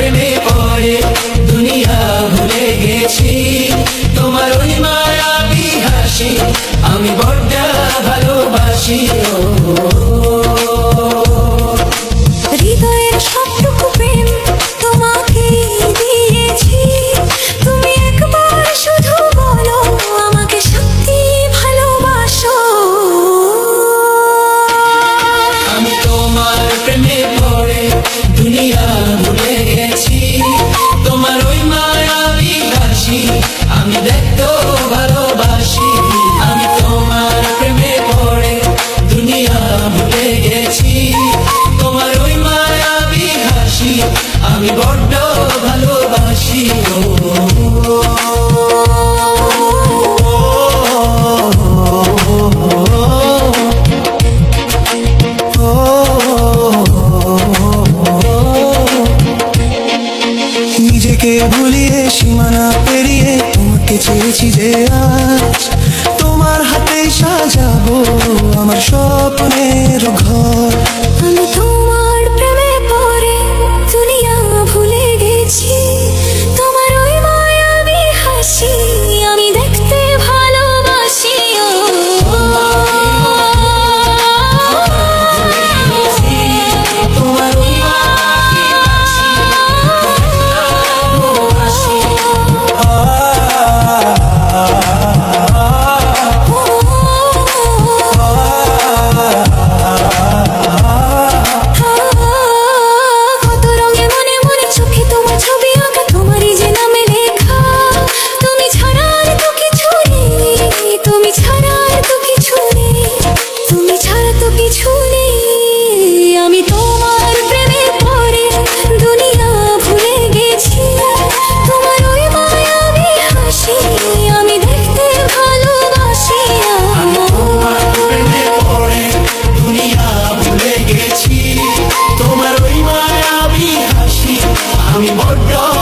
প্রেমে পড়ে দুনিয়া ভুলে গেছি। তোমার ওই মায়া বিহাসি আমি বড্ডা ভালোবাসি। ও সব পেরিয়ে তোমাকে চেয়েছি যে আজ তোমার হাতে সাজাবো। mud gone.